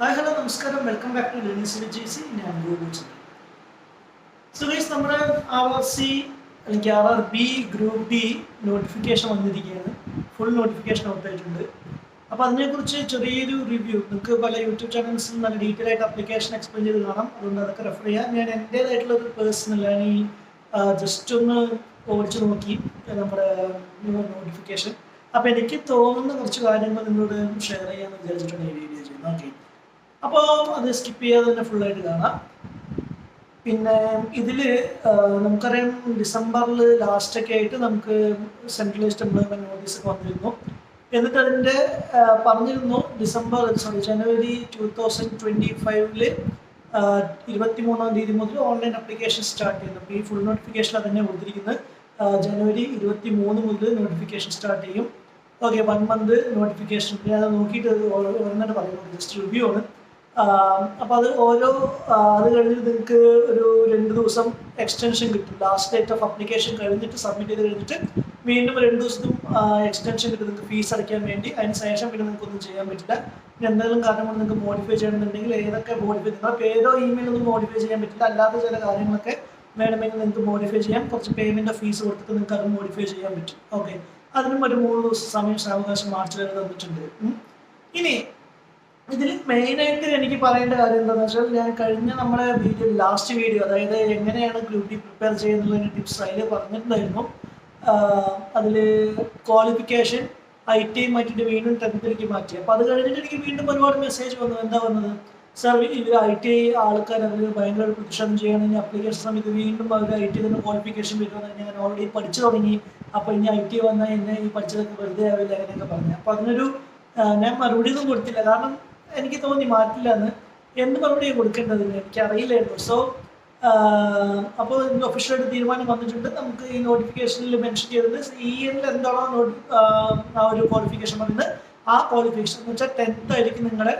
Hi hello നമസ്കാരം. Welcome back to learning G C ഞാൻ Google so guys നമ്മുടെ R R C അല്ലെങ്കിൽ R R B group B notification വന്നിരിക്കുകയാണ് full notification ഔട്ടായിട്ടുണ്ട് അപ്പോൾ അതിനെക്കുറിച്ച് ചെറിയൊരു റിവ്യൂ നിങ്ങൾക്ക് പല യൂട്യൂബ് ചാനൽസിൽ നല്ല ഡീറ്റെയിൽ ആയിട്ട് അപ്ലിക്കേഷൻ എക്സ്പ്ലെയിൻ ചെയ്ത് കാണാം. അതുകൊണ്ട് അതൊക്കെ റെഫർ ചെയ്യാം. ഞാൻ എന്റേതായിട്ടുള്ള ഒരു പേഴ്സണൽ ഈ ജസ്റ്റ് ഒന്ന് ഓടിച്ചു നോക്കി. നമ്മുടെ നോട്ടിഫിക്കേഷൻ അപ്പോൾ എനിക്ക് തോന്നുന്ന കുറച്ച് കാര്യങ്ങൾ നിങ്ങളോട് ഷെയർ ചെയ്യാമെന്ന് വിചാരിച്ചിട്ടുണ്ട് ഈ വീഡിയോ ചെയ്യുന്നത്. ഓക്കെ അപ്പോൾ അത് സ്കിപ്പ് ചെയ്യാതെ തന്നെ ഫുള്ളായിട്ട് കാണാം. പിന്നെ ഇതിൽ നമുക്കറിയാം ഡിസംബറിൽ ലാസ്റ്റൊക്കെ ആയിട്ട് നമുക്ക് സെൻട്രലൈസ്ഡ് എംപ്ലോയ്മെന്റ് നോട്ടീസ് ഒക്കെ വന്നിരുന്നു. എന്നിട്ട് അതിന്റെ പറഞ്ഞിരുന്നു December sorry January two thousand twenty ഫൈവിൽ ഇരുപത്തി മൂന്നാം തീയതി മുതൽ ഓൺലൈൻ അപ്ലിക്കേഷൻ സ്റ്റാർട്ട് ചെയ്യുന്നു. അപ്പോൾ ഈ ഫുൾ നോട്ടിഫിക്കേഷൻ തന്നെ കൊടുത്തിരിക്കുന്നത് ജനുവരി ഇരുപത്തി മൂന്ന് മുതൽ നോട്ടിഫിക്കേഷൻ സ്റ്റാർട്ട് ചെയ്യും. ഓക്കെ വൺ മന്ത് നോട്ടിഫിക്കേഷൻ ഞാൻ നോക്കിയിട്ട് ഓരോന്നിട്ട് പറയുന്നുണ്ട് ജസ്റ്റ് റിവ്യൂ ആണ്. അപ്പോൾ അത് ഓരോ അത് കഴിഞ്ഞ് നിങ്ങൾക്ക് ഒരു രണ്ട് ദിവസം എക്സ്റ്റൻഷൻ കിട്ടും. ലാസ്റ്റ് ഡേറ്റ് ഓഫ് അപ്ലിക്കേഷൻ കഴിഞ്ഞിട്ട് സബ്മിറ്റ് ചെയ്ത് കഴിഞ്ഞിട്ട് വീണ്ടും രണ്ട് ദിവസത്തും എക്സ്റ്റൻഷൻ കിട്ടും. നിങ്ങൾക്ക് ഫീസ് അടയ്ക്കാൻ വേണ്ടി. അതിന് ശേഷം പിന്നെ നിങ്ങൾക്ക് ഒന്നും ചെയ്യാൻ പറ്റില്ല. പിന്നെ എന്തെങ്കിലും കാരണം കൊണ്ട് നിങ്ങൾക്ക് മോഡിഫൈ ചെയ്യണമെന്നുണ്ടെങ്കിൽ ഏതൊക്കെ മോഡിഫൈ നിങ്ങൾ പേരോ ഇമെയിലൊന്നും മോഡിഫൈ ചെയ്യാൻ പറ്റില്ല. അല്ലാത്ത ചില കാര്യങ്ങളൊക്കെ വേണമെങ്കിൽ നിങ്ങൾക്ക് മോഡിഫൈ ചെയ്യാം. കുറച്ച് പേയ്മെന്റ് ഫീസ് കൊടുത്തിട്ട് നിങ്ങൾക്ക് അത് മോഡിഫൈ ചെയ്യാൻ പറ്റും. ഓക്കെ അതിനും ഒരു മൂന്ന് ദിവസം സമയം സാവകാശം മാർച്ച് വരെ തന്നിട്ടുണ്ട്. ഇനി ഇതിൽ മെയിനായിട്ട് എനിക്ക് പറയേണ്ട കാര്യം എന്താണെന്ന് വെച്ചാൽ ഞാൻ കഴിഞ്ഞ നമ്മുടെ വീഡിയോ ലാസ്റ്റ് വീഡിയോ അതായത് എങ്ങനെയാണ് ഗ്രൂപ്പ് ഡി പ്രിപ്പയർ ചെയ്യുന്നതിന് ടിപ്സ് അതിൽ പറഞ്ഞിട്ടുണ്ടായിരുന്നു. അതിൽ ക്വാളിഫിക്കേഷൻ ഐ ടി മാറ്റിയിട്ട് വീണ്ടും ടെൻത്തിലേക്ക് മാറ്റി. അപ്പോൾ അത് കഴിഞ്ഞിട്ട് എനിക്ക് വീണ്ടും ഒരുപാട് മെസ്സേജ് വന്നു. എന്താ വന്നത്? സാർ ഇവർ ഐ ടി ആൾക്കാർ അവർ ഭയങ്കര പ്രതിഷേധം ചെയ്യുകയാണെങ്കിൽ അപ്ലിക്കേഷൻ സമയത്ത് വീണ്ടും അവർ ഐ ടി തന്നെ ക്വാളിഫിക്കേഷൻ വരുമെന്ന് ഞാൻ ഓൾറെഡി പഠിച്ചു തുടങ്ങി. അപ്പോൾ ഇനി ഐ ടി വന്നാൽ എന്നെ ഈ പഠിച്ചതൊക്കെ വെറുതെ ആവില്ല അങ്ങനെയൊക്കെ പറഞ്ഞു. അപ്പോൾ അതിനൊരു ഞാൻ മറുപടി ഒന്നും കൊടുത്തില്ല. കാരണം എനിക്ക് തോന്നി മാറ്റില്ല എന്ന് എന്ത് മറുപടിയാണ് എനിക്ക് അറിയില്ലായിരുന്നു സോ അപ്പോൾ ഒഫീഷ്യലായിട്ട് തീരുമാനം വന്നിട്ടുണ്ട്. നമുക്ക് ഈ നോട്ടിഫിക്കേഷനിൽ മെൻഷൻ ചെയ്തത് ഇ എല്ലിൽ എന്താണോ നോട്ടി ആ ഒരു ക്വാളിഫിക്കേഷൻ പറയുന്നത് ആ ക്വാളിഫിക്കേഷൻ എന്ന് വെച്ചാൽ ടെൻത്ത് ആയിരിക്കും നിങ്ങളുടെ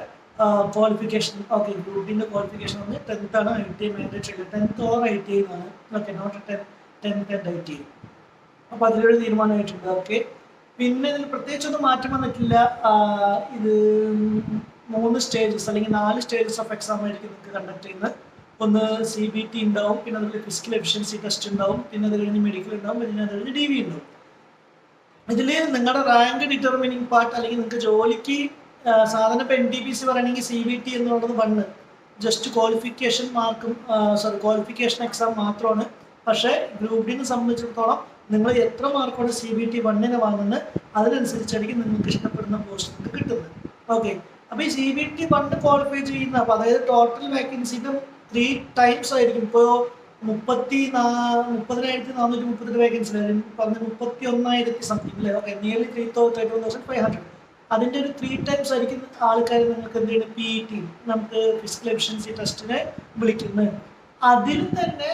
ക്വാളിഫിക്കേഷൻ ഓക്കെ ഗ്രൂപ്പിന്റെ ക്വാളിഫിക്കേഷൻ വന്ന് ടെൻത്ത് ആണ് I T I mandatory tenth or I T I ആണ് okay not ten tenth and I T I അപ്പോൾ അതിലൊരു തീരുമാനമായിട്ടുണ്ട്. ഓക്കെ പിന്നെ ഇതിൽ പ്രത്യേകിച്ചൊന്നും മാറ്റം വന്നിട്ടില്ല. ഇത് മൂന്ന് സ്റ്റേജസ് അല്ലെങ്കിൽ നാല് സ്റ്റേജസ് ഓഫ് എക്സാം ആയിരിക്കും നിങ്ങൾക്ക് കണ്ടക്ട് ചെയ്യുന്നത്. ഒന്ന് സി ബി ടി ഉണ്ടാവും പിന്നെ അതുപോലെ ഫിസിക്കൽ എഫിഷ്യൻസി ടെസ്റ്റ് ഉണ്ടാവും പിന്നെ അത് കഴിഞ്ഞ് മെഡിക്കൽ ഉണ്ടാവും പിന്നെ അത് കഴിഞ്ഞ് ഡി വി ഉണ്ടാവും. ഇതിൽ നിങ്ങളുടെ റാങ്ക് ഡിറ്റർമിനിങ് പാർട്ട് അല്ലെങ്കിൽ നിങ്ങൾക്ക് ജോലിക്ക് സാധാരണ ഇപ്പോൾ എൻ ഡി പി സി പറയണമെങ്കിൽ സി ബി ടി എന്നുള്ളത് വണ്ണ് ജസ്റ്റ് ക്വാളിഫിക്കേഷൻ മാർക്കും സോറി ക്വാളിഫിക്കേഷൻ എക്സാം മാത്രമാണ്. പക്ഷേ ഗ്രൂപ്പ് ഡിനെ സംബന്ധിച്ചിടത്തോളം നിങ്ങൾ എത്ര മാർക്കോടെ സി ബി ടി വണ്ണിനെ വാങ്ങുന്നത് അതിനനുസരിച്ചായിരിക്കും നിങ്ങൾക്ക് ഇഷ്ടപ്പെടുന്ന പോസ്റ്റ് കിട്ടുന്നത്. ഓക്കെ അപ്പോൾ ഈ സി ബി ടി പണ്ട് ക്വാളിഫൈ ചെയ്യുന്ന അപ്പൊ അതായത് ടോട്ടൽ വേക്കൻസിക്കും ത്രീ ടൈംസ് ആയിരിക്കും. ഇപ്പോൾ മുപ്പത്തി നാ മുപ്പതിനായിരത്തി നാനൂറ്റി മുപ്പത്തി വേക്കൻസി പറഞ്ഞ മുപ്പത്തി ഒന്നായിരത്തി സംതിങ് അല്ലേ nearly three thirty one thousand five hundred അതിന്റെ ഒരു ത്രീ ടൈംസ് ആയിരിക്കും ആൾക്കാർ നിങ്ങൾക്ക് എന്ത് ചെയ്യുന്നത് പി ഇ ടി നമുക്ക് ഫിസിക്കൽ എഫിഷ്യൻസി ടെസ്റ്റിനെ വിളിക്കുന്നത്. അതിൽ തന്നെ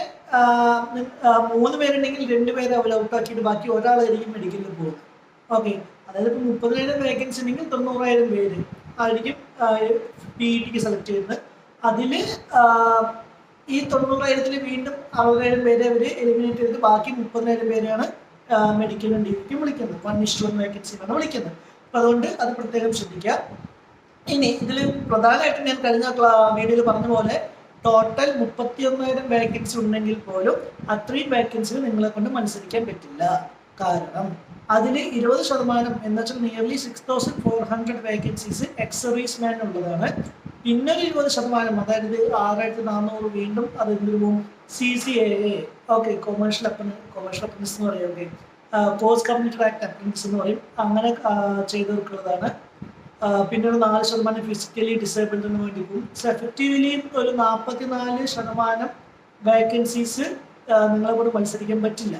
മൂന്ന് പേരുണ്ടെങ്കിൽ രണ്ട് പേരെ അവർ ഔട്ടാക്കിയിട്ട് ബാക്കി ഒരാളായിരിക്കും മെഡിക്കലിൽ പോകുന്നത്. ഓക്കെ അതായത് ഇപ്പോൾ മുപ്പതിനായിരം വേക്കൻസി ഉണ്ടെങ്കിൽ തൊണ്ണൂറായിരം പേര്. ആയിരിക്കും പി ഇ ടിക്ക് സെലക്ട് ചെയ്യുന്നത്. അതിൽ ഈ തൊണ്ണൂറായിരത്തിൽ വീണ്ടും അറുപതിനായിരം പേരെ അവർ എലിമിനേറ്റ് ചെയ്ത് ബാക്കി മുപ്പതിനായിരം പേരെയാണ് മെഡിക്കൽ ഡിഗ്രിക്കും വിളിക്കുന്നത്. വൺ ഇഷ്ടു വൺ വേക്കൻസിയാണ് വിളിക്കുന്നത്. അപ്പോൾ അതുകൊണ്ട് അത് പ്രത്യേകം ശ്രദ്ധിക്കുക. ഇനി ഇതിൽ പ്രധാനമായിട്ടും ഞാൻ കഴിഞ്ഞ വീഡിയോയിൽ പറഞ്ഞ പോലെ ടോട്ടൽ മുപ്പത്തി ഒന്നായിരം വേക്കൻസി ഉണ്ടെങ്കിൽ പോലും അത്രയും വേക്കൻസികൾ നിങ്ങളെ കൊണ്ട് മത്സരിക്കാൻ പറ്റില്ല. കാരണം അതിൽ ഇരുപത് ശതമാനം എന്ന് വെച്ചാൽ nearly six thousand four hundred vacancies ex service man ഉള്ളതാണ്. പിന്നെ ഒരു ഇരുപത് ശതമാനം അതായത് ആറായിരത്തി നാനൂറ് വീണ്ടും അത് എന്തിനും C C A A okay commercial അപ്പൻ കൊമേഴ്ഷ്യൽ അപ്പൻസ് എന്ന് പറയും okay post computer act apprentice എന്ന് പറയും. അങ്ങനെ ചെയ്തവർക്കുള്ളതാണ് പിന്നെ ഒരു നാല് ശതമാനം ഫിസിക്കലി ഡിസേബിൾഡിന് വേണ്ടി പോകും എഫക്റ്റീവ്ലി ഒരു നാൽപ്പത്തി നാല് ശതമാനം വേക്കൻസീസ് നിങ്ങളെ കൊണ്ട് മത്സരിക്കാൻ പറ്റില്ല.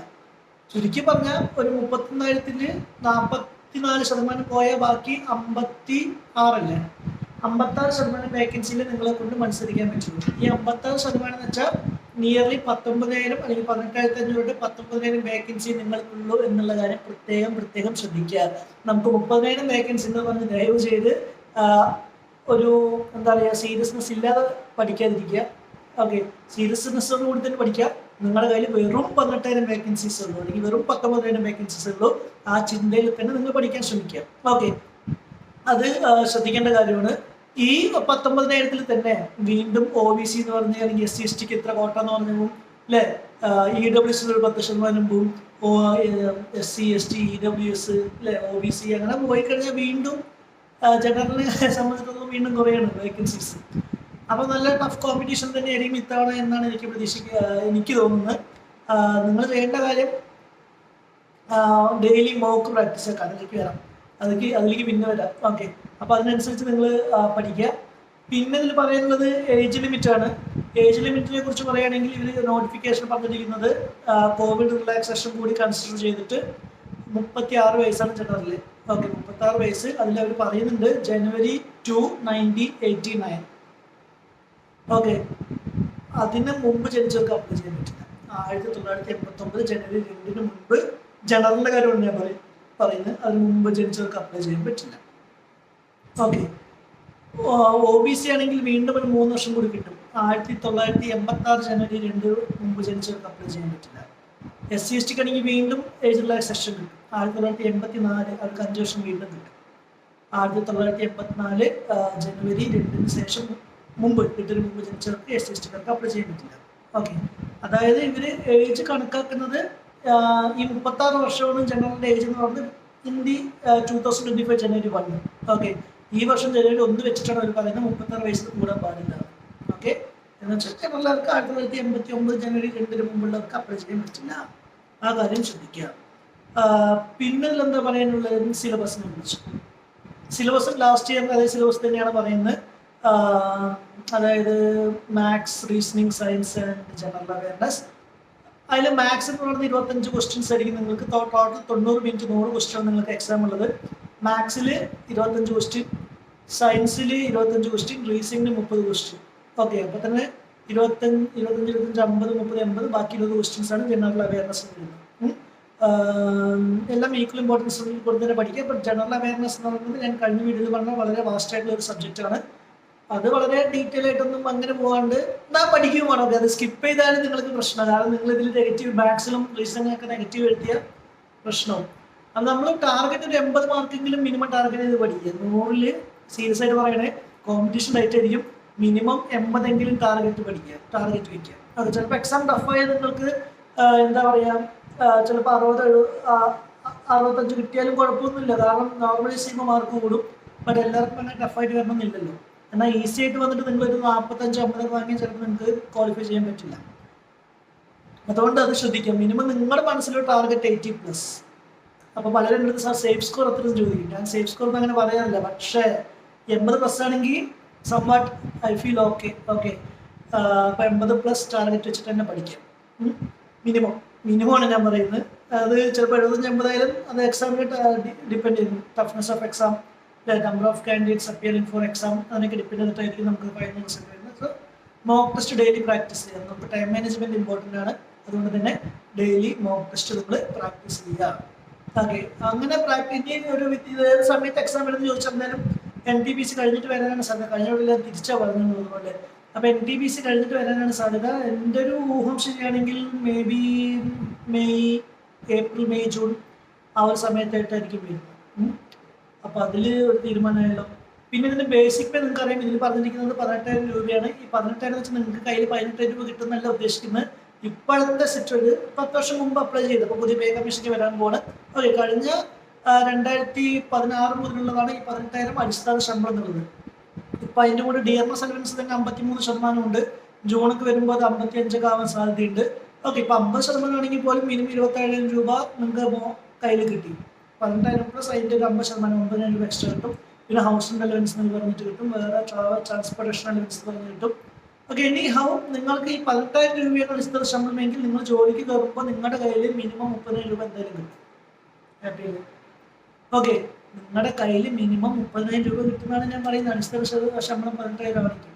ചുരുക്കി പറഞ്ഞാൽ ഒരു മുപ്പത്തിനായിരത്തിന് നാൽപ്പത്തിനാല് ശതമാനം പോയ ബാക്കി അമ്പത്തി ആറല്ലേ അമ്പത്താറ് ശതമാനം വേക്കൻസിയിൽ നിങ്ങളെ കൊണ്ട് മത്സരിക്കാൻ പറ്റുള്ളൂ. ഈ അമ്പത്താറ് ശതമാനം എന്ന് വെച്ചാൽ നിയർലി പത്തൊമ്പതിനായിരം അല്ലെങ്കിൽ പതിനെട്ടായിരത്തി അഞ്ഞൂറ് പത്തൊമ്പതിനായിരം വേക്കൻസി നിങ്ങൾക്കുള്ളൂ എന്നുള്ള കാര്യം പ്രത്യേകം പ്രത്യേകം ശ്രദ്ധിക്കുക. നമുക്ക് മുപ്പതിനായിരം വേക്കൻസി എന്ന് പറഞ്ഞ് ദയവ് ചെയ്ത് ഒരു എന്താ പറയുക സീരിയസ്നെസ് ഇല്ലാതെ പഠിക്കാതിരിക്കുക. ഓക്കെ സീരിയസ്നെസ്സോട് കൂടി തന്നെ പഠിക്കുക. നിങ്ങളുടെ കയ്യിൽ വെറും പതിനെട്ടായിരം വേക്കൻസീസ് ഉള്ളൂ. അല്ലെങ്കിൽ വെറും പത്തൊമ്പതിനായിരം വേക്കൻസീസ് ഉള്ളൂ. ആ ചിന്തയിൽ തന്നെ നിങ്ങൾ പഠിക്കാൻ ശ്രമിക്കുക. ഓക്കെ അത് ശ്രദ്ധിക്കേണ്ട കാര്യമാണ്. ഈ പത്തൊമ്പതിനായിരത്തിൽ തന്നെ വീണ്ടും ഒ ബി സി എന്ന് പറഞ്ഞാൽ അല്ലെങ്കിൽ എസ് സി എസ് ടിക്ക് ഇത്ര കോട്ട എന്ന് പറഞ്ഞു അല്ലേ? ഇ ഡബ്ല്യു എസ് ഒരു പത്ത് ശതമാനം പോവും O S C S T E W S അല്ലെ? ഒ ബി സി അങ്ങനെ പോയി കഴിഞ്ഞാൽ വീണ്ടും ജനറലിനെ സംബന്ധിച്ചിടത്തോളം വീണ്ടും കുറയാണ് വേക്കൻസീസ് അപ്പോൾ നല്ല ടഫ് കോമ്പറ്റീഷൻ തന്നെയായിരിക്കും ഇത്തവണ എന്നാണ് എനിക്ക് പ്രതീക്ഷിക്കുക എനിക്ക് തോന്നുന്നത്. നിങ്ങൾ ചെയ്യേണ്ട കാര്യം ഡെയിലി മോക്ക് പ്രാക്ടീസ് ഒക്കെ അതിലേക്ക് വരാം അതിലേക്ക് അതിലേക്ക് പിന്നെ വരാം. ഓക്കെ അപ്പോൾ അതിനനുസരിച്ച് നിങ്ങൾ പഠിക്കുക. പിന്നെ ഇതിൽ പറയുന്നത് ഏജ് ലിമിറ്റ് ആണ്. ഏജ് ലിമിറ്റിനെ കുറിച്ച് പറയുകയാണെങ്കിൽ ഇതിൽ നോട്ടിഫിക്കേഷൻ പറഞ്ഞിരിക്കുന്നത് കോവിഡ് റിലാക്സേഷൻ കൂടി കൺസിഡർ ചെയ്തിട്ട് മുപ്പത്തി ആറ് വയസ്സാണ് ജനറൽ ഓക്കെ മുപ്പത്തി ആറ് വയസ്സ് അതിൽ അവർ പറയുന്നുണ്ട് January two nineteen eighty nine okay. അതിന് മുമ്പ് ജനിച്ചവർക്ക് അപ്ലൈ ചെയ്യാൻ പറ്റില്ല. ആയിരത്തി തൊള്ളായിരത്തി എൺപത്തി ഒമ്പത് ജനുവരി രണ്ടിന് മുമ്പ് ജനറലിന്റെ കാര്യമാണ് ഞാൻ പറയും പറയുന്നത്. അതിന് മുമ്പ് ജനിച്ചവർക്ക് അപ്ലൈ ചെയ്യാൻ പറ്റില്ല. ഓക്കെ. ഒ ബി സി ആണെങ്കിൽ വീണ്ടും ഒരു മൂന്ന് വർഷം കൂടി കിട്ടും. ആയിരത്തി തൊള്ളായിരത്തി എൺപത്തി ആറ് ജനുവരി രണ്ട് മുമ്പ് ജനിച്ചവർക്ക് അപ്ലൈ ചെയ്യാൻ പറ്റില്ല. എസ് സി എസ് ടിക്ക് ആണെങ്കിൽ വീണ്ടും ഏജ് റിലാക്സേഷൻ കിട്ടും. ആയിരത്തി തൊള്ളായിരത്തി എൺപത്തി നാല് അവർക്ക് അഞ്ച് വർഷം വീണ്ടും കിട്ടും. ആയിരത്തി തൊള്ളായിരത്തി എൺപത്തിനാല് ജനുവരി രണ്ടിന് ശേഷം മുമ്പ് ഇതിന് മുമ്പ് ജനിച്ചവർക്ക് എസ് സി എസ് ടിക്കാർക്ക് അപ്ലൈ ചെയ്യാൻ പറ്റില്ല. ഓക്കെ അതായത് ഇവർ ഏജ് കണക്കാക്കുന്നത് ഈ മുപ്പത്താറ് വർഷമാണ് ജനറലിന്റെ ഏജ് എന്ന് പറഞ്ഞത് in the two thousand twenty five January one okay ഈ വർഷം ജനുവരി ഒന്ന് വെച്ചിട്ടാണ് അവർ പറയുന്നത് മുപ്പത്താറ് വയസ്സിൽ കൂടാൻ പാടില്ല. ഓക്കെ എന്ന് വെച്ചാൽ ജനറലുകാർക്ക് ആയിരത്തി തൊള്ളായിരത്തി എൺപത്തി ഒമ്പത് ജനുവരി രണ്ടിന് മുമ്പുള്ളവർക്ക് അപ്ലൈ ചെയ്യാൻ പറ്റില്ല. ആ കാര്യം ശ്രദ്ധിക്കുക. പിന്നെ എന്താ പറയാനുള്ളത്? സിലബസിനെ കുറിച്ച്. സിലബസ് ലാസ്റ്റ് ഇയർ അതേ സിലബസ് തന്നെയാണ് പറയുന്നത്. അതായത് maths reasoning science and general awareness അതിൽ മാത്സ് എന്ന് പറയുന്നത് ഇരുപത്തഞ്ച് ക്വസ്റ്റ്യൻസ് ആയിരിക്കും നിങ്ങൾക്ക് ടോട്ടൽ തൊണ്ണൂറ് മിനിറ്റ് നൂറ് ക്വസ്റ്റ്യൻ നിങ്ങൾക്ക് എക്സാം ഉള്ളത്. മാത്സിൽ ഇരുപത്തഞ്ച് ക്വസ്റ്റ്യൻ സയൻസിൽ ഇരുപത്തഞ്ച് ക്വസ്റ്റ്യൻ റീസണിങ്ങിന് മുപ്പത് ക്വസ്റ്റ്യൻ ഓക്കെ അപ്പോൾ തന്നെ ഇരുപത്തഞ്ച് ഇരുപത്തഞ്ച് ഇരുപത്തഞ്ച് അമ്പത് മുപ്പത് എൺപത് ബാക്കി ഇരുപത് ക്വസ്റ്റ്യൻസ് ആണ് ജനറൽ അവയർനെസ് വരുന്നത്. എല്ലാം ഈക്വൽ ഇമ്പോർട്ടൻസ് കൊണ്ട് തന്നെ പഠിക്കുക ബട്ട് ജനറൽ അവയർനെസ് എന്ന് പറയുന്നത് ഞാൻ കഴിഞ്ഞ വീഡിയോയിൽ പറഞ്ഞ വളരെ വാസ്റ്റ് ആയിട്ടുള്ള ഒരു സബ്ജക്റ്റ് ആണ്. അത് വളരെ ഡീറ്റെയിൽ ആയിട്ടൊന്നും അങ്ങനെ പോകാണ്ട് ഞാൻ പഠിക്കുകയും വേണം. അത് സ്കിപ്പ് ചെയ്താലും നിങ്ങൾക്ക് പ്രശ്നം കാരണം നിങ്ങൾ ഇതിൽ നെഗറ്റീവ് മാത്സിലും റീസണിലൊക്കെ നെഗറ്റീവ് എഴുതിയ പ്രശ്നവും അത് നമ്മൾ ടാർഗറ്റ് ഒരു എൺപത് മാർക്കെങ്കിലും മിനിമം ടാർഗറ്റ് ചെയ്ത് പഠിക്കുക. നൂറിൽ സീരിയസ് ആയിട്ട് പറയണേ കോമ്പറ്റീഷൻ റേറ്റ് ആയിരിക്കും മിനിമം എൺപതെങ്കിലും ടാർഗറ്റ് പഠിക്കുക ടാർഗറ്റ് വയ്ക്കുക. അത് ചിലപ്പോൾ എക്സാം ടഫായ നിങ്ങൾക്ക് എന്താ പറയുക ചിലപ്പോൾ അറുപത് അറുപത്തഞ്ച് കിട്ടിയാലും കുഴപ്പമൊന്നുമില്ല. കാരണം നോർമലി ചെയ്യുമ്പോൾ മാർക്ക് കൂടും. ബട്ട് എല്ലാവർക്കും അങ്ങനെ ടഫായിട്ട് വരണമെന്നില്ലല്ലോ. എന്നാൽ ഈസി ആയിട്ട് വന്നിട്ട് നിങ്ങൾ ഒരു നാൽപ്പത്തഞ്ച് അമ്പതൊക്കെ വാങ്ങിയാൽ ചിലപ്പോൾ നിങ്ങൾക്ക് ക്വാളിഫൈ ചെയ്യാൻ പറ്റില്ല. അതുകൊണ്ട് അത് ശ്രദ്ധിക്കാം മിനിമം നിങ്ങളുടെ മനസ്സിലൊരു ടാർഗറ്റ് എയ്റ്റി പ്ലസ് അപ്പോൾ പലരും എടുത്ത് സാർ സേഫ് സ്കോർ എത്ര ചോദിക്കും. ഞാൻ സേഫ് സ്കോർ അങ്ങനെ പറയാറില്ല. പക്ഷേ എൺപത് പ്ലസ് ആണെങ്കിൽ somewhat I feel okay okay അപ്പോൾ എൺപത് പ്ലസ് ടാർഗറ്റ് വെച്ചിട്ട് തന്നെ പഠിക്കാം. മിനിമം മിനിമമാണ് ഞാൻ പറയുന്നത്. അത് ചിലപ്പോൾ എഴുപത്തഞ്ച് എൺപതായാലും അത് എക്സാമിന് ഡിപ്പെൻഡ് ചെയ്യുന്നു. Toughness of exam number of candidates appearing for exam അതിനൊക്കെ ഡിപ്പെൻഡ് ചെയ്തിട്ടായിരിക്കും നമുക്ക് ഫൈനൽ റിസൾട്ട് വരുന്നത്. So mock test daily practice ചെയ്യാം നമുക്ക് ടൈം മാനേജ്മെന്റ് ഇമ്പോർട്ടന്റ് ആണ്. അതുകൊണ്ട് തന്നെ ഡെയിലി മോക്ക് ടെസ്റ്റ് നമ്മൾ പ്രാക്ടീസ് ചെയ്യുക. ഓക്കെ അങ്ങനെ പ്രാക്ടീസ് ഒരു സമയത്ത് എക്സാം വരുന്നത് ചോദിച്ചാൽ എൻ ടി ബി സി കഴിഞ്ഞിട്ട് വരാനാണ് സാധ്യത. കഴിഞ്ഞ വീട്ടിൽ തിരിച്ചാ പറഞ്ഞത് അതുപോലെ അപ്പോൾ എൻ ടി ബി സി കഴിഞ്ഞിട്ട് വരാനാണ് സാധ്യത. എന്റെ ഒരു ഊഹം ശരിയാണെങ്കിൽ maybe May April May June ആ ഒരു സമയത്തായിട്ടായിരിക്കും വരുന്നത്. അപ്പോൾ അതിൽ ഒരു തീരുമാനമായല്ലോ. പിന്നെ ഇതിന്റെ ബേസിക് പേ നിങ്ങൾക്ക് അറിയാം ഇതിൽ പറഞ്ഞിരിക്കുന്നത് പതിനെട്ടായിരം രൂപയാണ്. ഈ പതിനെട്ടായിരം വെച്ച് നിങ്ങൾക്ക് കയ്യിൽ പതിനെട്ടായിരം രൂപ കിട്ടുന്നല്ല ഉദ്ദേശിക്കുന്നത്. ഇപ്പോഴത്തെ സിറ്റുവേഷൻ പത്ത് വർഷം മുമ്പ് അപ്ലൈ ചെയ്ത് അപ്പോൾ പുതിയ പേ കമ്മീഷന് വരാൻ പോണ് ഓക്കെ കഴിഞ്ഞ രണ്ടായിരത്തി പതിനാറ് മുതലുള്ളതാണ് ഈ പതിനെട്ടായിരം അടിസ്ഥാന ശമ്പളം എന്നുള്ളത്. ഇപ്പൊ അതിന്റെ കൂടെ ഡി എം എസ് അലവൻസ് തന്നെ അമ്പത്തിമൂന്ന് ശതമാനം ഉണ്ട്. ജൂണൊക്കെ വരുമ്പോൾ അത് അമ്പത്തി അഞ്ചൊക്കെ ആവാൻ സാധ്യതയുണ്ട്. ഓക്കെ ഇപ്പൊ അമ്പത് ശതമാനം ആണെങ്കിൽ പോലും മിനിമം ഇരുപത്തേഴായിരം രൂപ നിങ്ങൾക്ക് കയ്യിൽ കിട്ടി. പതിനെട്ടായിരം പ്ലസ് അതിന്റെ ഒരു അമ്പത് ശതമാനം ഒമ്പതിനായിരം രൂപ എക്സ്ട്രാ കിട്ടും. പിന്നെ ഹൗസിംഗ് അലവൻസ് എന്ന് പറഞ്ഞിട്ട് കിട്ടും. വേറെ ട്രാവൽ ട്രാൻസ്പോർട്ടേഷൻ അലവൻസ് പറഞ്ഞ് കിട്ടും. ഓക്കെ ഇനി ഹൗ നിങ്ങൾക്ക് ഈ പതിനെട്ടായിരം രൂപയുടെ അടിസ്ഥാന ശമ്പളമെങ്കിൽ നിങ്ങൾ ജോലിക്ക് കയറുമ്പോൾ നിങ്ങളുടെ കയ്യിൽ മിനിമം മുപ്പതിനായിരം രൂപ എന്തായാലും കിട്ടും. ഓക്കെ നിങ്ങളുടെ കയ്യിൽ മിനിമം മുപ്പതിനായിരം രൂപ കിട്ടുന്നതാണ് ഞാൻ പറയുന്നത്. ശത- ശമ്പളം പതിനെട്ടായിരം ആണെങ്കിൽ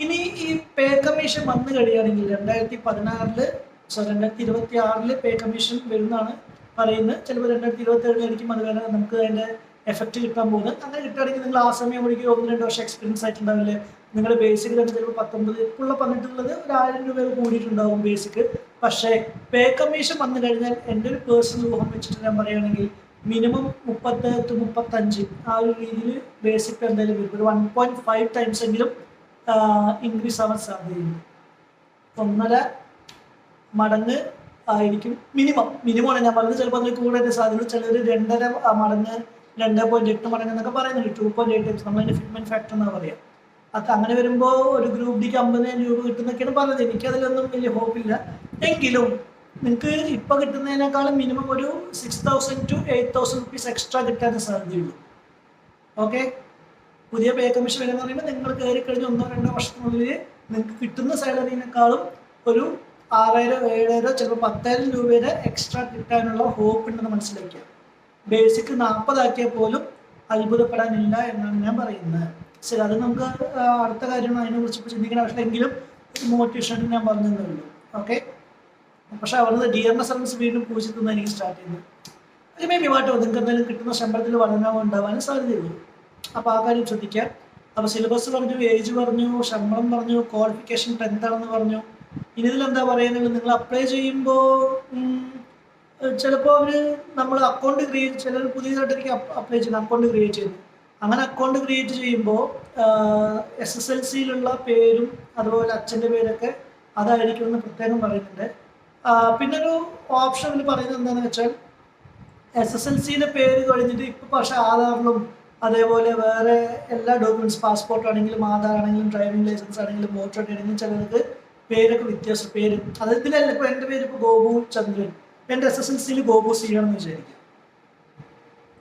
ഇനി ഈ പേ കമ്മീഷൻ വന്നു കഴിയുകയാണെങ്കിൽ രണ്ടായിരത്തി പതിനാറിൽ സോ രണ്ടായിരത്തി ഇരുപത്തി ആറിൽ പേ കമ്മീഷൻ വരുന്നതാണ് പറയുന്നത്. ചിലപ്പോൾ രണ്ടായിരത്തി ഇരുപത്തി ഏഴിലായിരിക്കും അത് വേണം നമുക്ക് അതിന്റെ എഫക്റ്റ് കിട്ടാൻ പോകുന്നത്. അങ്ങനെ കിട്ടുകയാണെങ്കിൽ നിങ്ങൾ ആ സമയം ഒഴികെ ഒന്ന് രണ്ട് വർഷം എക്സ്പീരിയൻസ് ആയിട്ടുണ്ടാവില്ലേ. നിങ്ങളുടെ ബേസിക് തന്നെ ചിലപ്പോൾ പത്തൊമ്പത് ഉള്ള പതിനെട്ടുള്ളത് ഒരു ആയിരം രൂപ കൂടിയിട്ടുണ്ടാവും ബേസിക് പക്ഷേ പേ കമ്മീഷൻ വന്നു കഴിഞ്ഞാൽ എന്റെ ഒരു പേഴ്സണൽ ഊഹം വെച്ചിട്ട് ഞാൻ പറയുകയാണെങ്കിൽ മിനിമം മുപ്പത്തി ടു മുപ്പത്തഞ്ച് ആ ഒരു രീതിയിൽ ബേസിക് എന്തായാലും വരും. ഒരു വൺ പോയിന്റ് ഫൈവ് ടൈംസ് എങ്കിലും ഇൻക്രീസ് ആവാൻ സാധ്യതയുണ്ട്. ഒന്നര മടങ്ങ് ആയിരിക്കും. മിനിമം. മിനിമം ആണ് ഞാൻ പറഞ്ഞത് ചിലപ്പോൾ അതിൽ കൂടുതൽ സാധ്യത ചിലർ രണ്ടര മടങ്ങ് രണ്ട് പോയിന്റ് എട്ട് മടങ്ങ് എന്നൊക്കെ പറയുന്നുണ്ട്. ടു പോയിന്റ് എയ്റ്റ് ടൈംസ് നമ്മളതിന്റെ ഫിറ്റ്മെന്റ് ഫാക്ടർ എന്നാ പറയാം. അത് അങ്ങനെ വരുമ്പോൾ ഒരു ഗ്രൂപ്പ് ഡിക്ക് അമ്പതിനായിരം രൂപ കിട്ടുന്നൊക്കെയാണ് പറഞ്ഞത്. എനിക്ക് അതിലൊന്നും വലിയ ഹോപ്പില്ല എങ്കിലും നിങ്ങൾക്ക് ഇപ്പൊ കിട്ടുന്നതിനേക്കാളും മിനിമം ഒരു six thousand to eight thousand rupees extra കിട്ടാൻ സാധ്യതയുള്ളൂ. ഓക്കെ പുതിയ പേ കമ്മീഷൻ വരുന്ന പറയുമ്പോൾ നിങ്ങൾ കയറി കഴിഞ്ഞ ഒന്നോ രണ്ടോ വർഷത്തിനുള്ളിൽ നിങ്ങൾക്ക് കിട്ടുന്ന സാലറിനേക്കാളും ഒരു ആറായിരം ഏഴായിരം ചിലപ്പോൾ പത്തായിരം രൂപയുടെ എക്സ്ട്രാ കിട്ടാനുള്ള ഹോപ്പ് ഉണ്ടെന്ന് മനസ്സിലാക്കുക ബേസിക് നാൽപ്പതാക്കിയാൽ പോലും അത്ഭുതപ്പെടാനില്ല എന്നാണ് ഞാൻ പറയുന്നത്. ശരി അത് നമുക്ക് അടുത്ത കാര്യമാണ് അതിനെക്കുറിച്ച് ചിന്തിക്കേണ്ട ആവശ്യമില്ലെങ്കിലും മോട്ടിവേഷൻ ഞാൻ പറഞ്ഞു ഉള്ളൂ ഓക്കെ പക്ഷെ അവിടുന്ന് ഡി എം എസ് സർവീസ് വീണ്ടും പൂജ്യത്തിൽ നിന്ന് എനിക്ക് സ്റ്റാർട്ട് ചെയ്യുന്നത്. അത് മേ ബി നിങ്ങൾക്ക് എന്തെങ്കിലും കിട്ടുന്ന ശമ്പളത്തിൽ വർധനവ് ഉണ്ടാവാനും സാധ്യതയുള്ളൂ. അപ്പോൾ ആ കാര്യം ശ്രദ്ധിക്കാം അപ്പോൾ സിലബസ് പറഞ്ഞു ഏജ് പറഞ്ഞു ശമ്പളം പറഞ്ഞു ക്വാളിഫിക്കേഷൻ ടെൻത്താണെന്ന് പറഞ്ഞു ഇനി ഇതിൽ എന്താ പറയുന്നത്? നിങ്ങൾ അപ്ലൈ ചെയ്യുമ്പോൾ ചിലപ്പോൾ അവർ നമ്മൾ അക്കൗണ്ട് ക്രിയേറ്റ് ചിലർ പുതിയതായിട്ടായിരിക്കും അപ്ലൈ ചെയ്യുന്നത് അക്കൗണ്ട് ക്രിയേറ്റ് ചെയ്യുന്നത് അങ്ങനെ അക്കൗണ്ട് ക്രിയേറ്റ് ചെയ്യുമ്പോൾ എസ് എസ് എൽ സിയിലുള്ള പേരും അതുപോലെ അച്ഛന്റെ പേരൊക്കെ അതായിരിക്കും എന്ന് പ്രത്യേകം പറയുന്നുണ്ട്. പിന്നെ ഒരു ഓപ്ഷൻ ഇതിൽ പറയുന്നത് എന്താണെന്ന് വെച്ചാൽ എസ് എസ് എൽ സിയുടെ പേര് കഴിഞ്ഞിട്ട് ഇപ്പോൾ പക്ഷേ ആധാറിലും അതേപോലെ വേറെ എല്ലാ ഡോക്യുമെന്റ്സ് പാസ്പോർട്ട് ആണെങ്കിലും ആധാർ ആണെങ്കിലും ഡ്രൈവിംഗ് ലൈസൻസ് ആണെങ്കിലും വോട്ടർ ആണെങ്കിലും ചിലർക്ക് പേരൊക്കെ വ്യത്യാസം. പേര് അത് ഇതിലല്ല ഇപ്പൊ എന്റെ പേര് ഇപ്പൊ ഗോപു ചന്ദ്രൻ. എന്റെ എസ് എസ് എൽ സിയിൽ ഗോപു സി ആണെന്ന് വിചാരിക്കാം